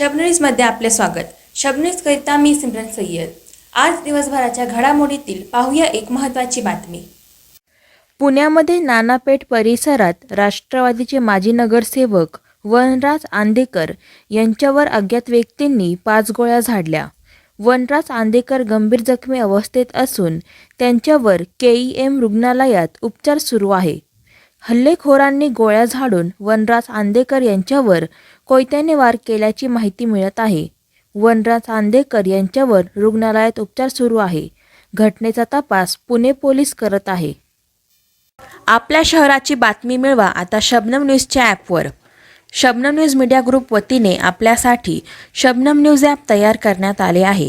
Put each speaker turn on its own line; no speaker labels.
शबनीजमध्ये आपले स्वागत. शबनरीजकरिता मी सिमरन सय्यद. आज दिवसभराच्या घडामोडीतील पाहूया एक महत्त्वाची बातमी.
पुण्यामध्ये नानापेठ परिसरात राष्ट्रवादीचे माजी नगरसेवक वनराज आंदेकर यांच्यावर अज्ञात व्यक्तींनी पाच गोळ्या झाडल्या. वनराज आंदेकर गंभीर जखमी अवस्थेत असून त्यांच्यावर के ई एम रुग्णालयात उपचार सुरू आहे. हल्लेखोरांनी गोळ्या झाडून वनराज आंदेकर यांच्यावर कोयत्याने वार केल्याची माहिती मिळत आहे. वनराज आंदेकर यांच्यावर रुग्णालयात उपचार सुरू आहे. घटनेचा तपास पुणे पोलीस करत आहे. आपल्या शहराची बातमी मिळवा आता शबनम न्यूजच्या ॲपवर. शबनम न्यूज मीडिया ग्रुप वतीने आपल्यासाठी शबनम न्यूज ॲप तयार करण्यात आले आहे.